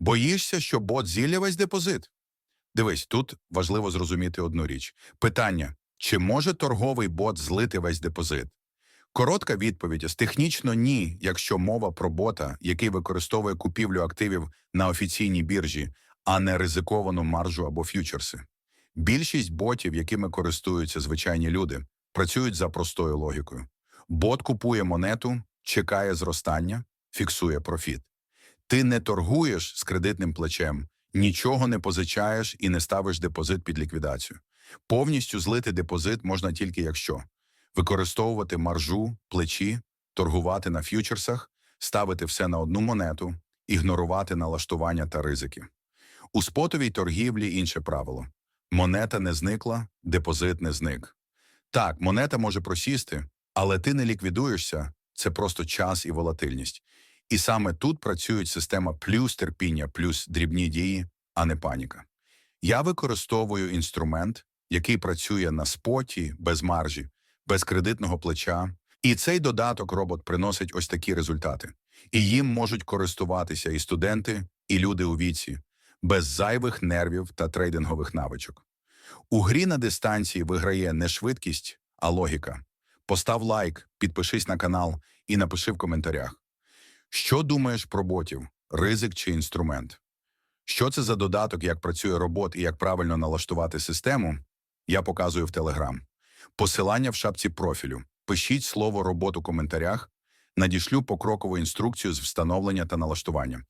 Боїшся, що бот зілля весь депозит? Дивись, тут важливо зрозуміти одну річ. Питання: чи може торговий бот злити весь депозит? Коротка відповідь технічно ні, якщо мова про бота, який використовує купівлю активів на офіційній біржі, а не ризиковану маржу або ф'ючерси. Більшість ботів, якими користуються звичайні люди, працюють за простою логікою. Бот купує монету, чекає зростання, фіксує профіт. Ти не торгуєш з кредитним плечем, нічого не позичаєш і не ставиш депозит під ліквідацію. Повністю злити депозит можна тільки якщо використовувати маржу, плечі, торгувати на ф'ючерсах, ставити все на одну монету, ігнорувати налаштування та ризики. У спотовій торгівлі інше правило. Монета не зникла, депозит не зник. Так, монета може просісти, але ти не ліквідуєшся, це просто час і волатильність. І саме тут працюють система плюс терпіння, плюс дрібні дії, а не паніка. Я використовую інструмент, який працює на споті, без маржі, без кредитного плеча. І цей додаток робот приносить ось такі результати. І їм можуть користуватися і студенти, і люди у віці, без зайвих нервів та трейдингових навичок. У грі на дистанції виграє не швидкість, а логіка. Постав лайк, підпишись на канал і напиши в коментарях. Що думаєш про ботів? Ризик чи інструмент? Що це за додаток, як працює робот і як правильно налаштувати систему? Я показую в Телеграм. Посилання в шапці профілю. Пишіть слово робот у коментарях. Надішлю покрокову інструкцію з встановлення та налаштування.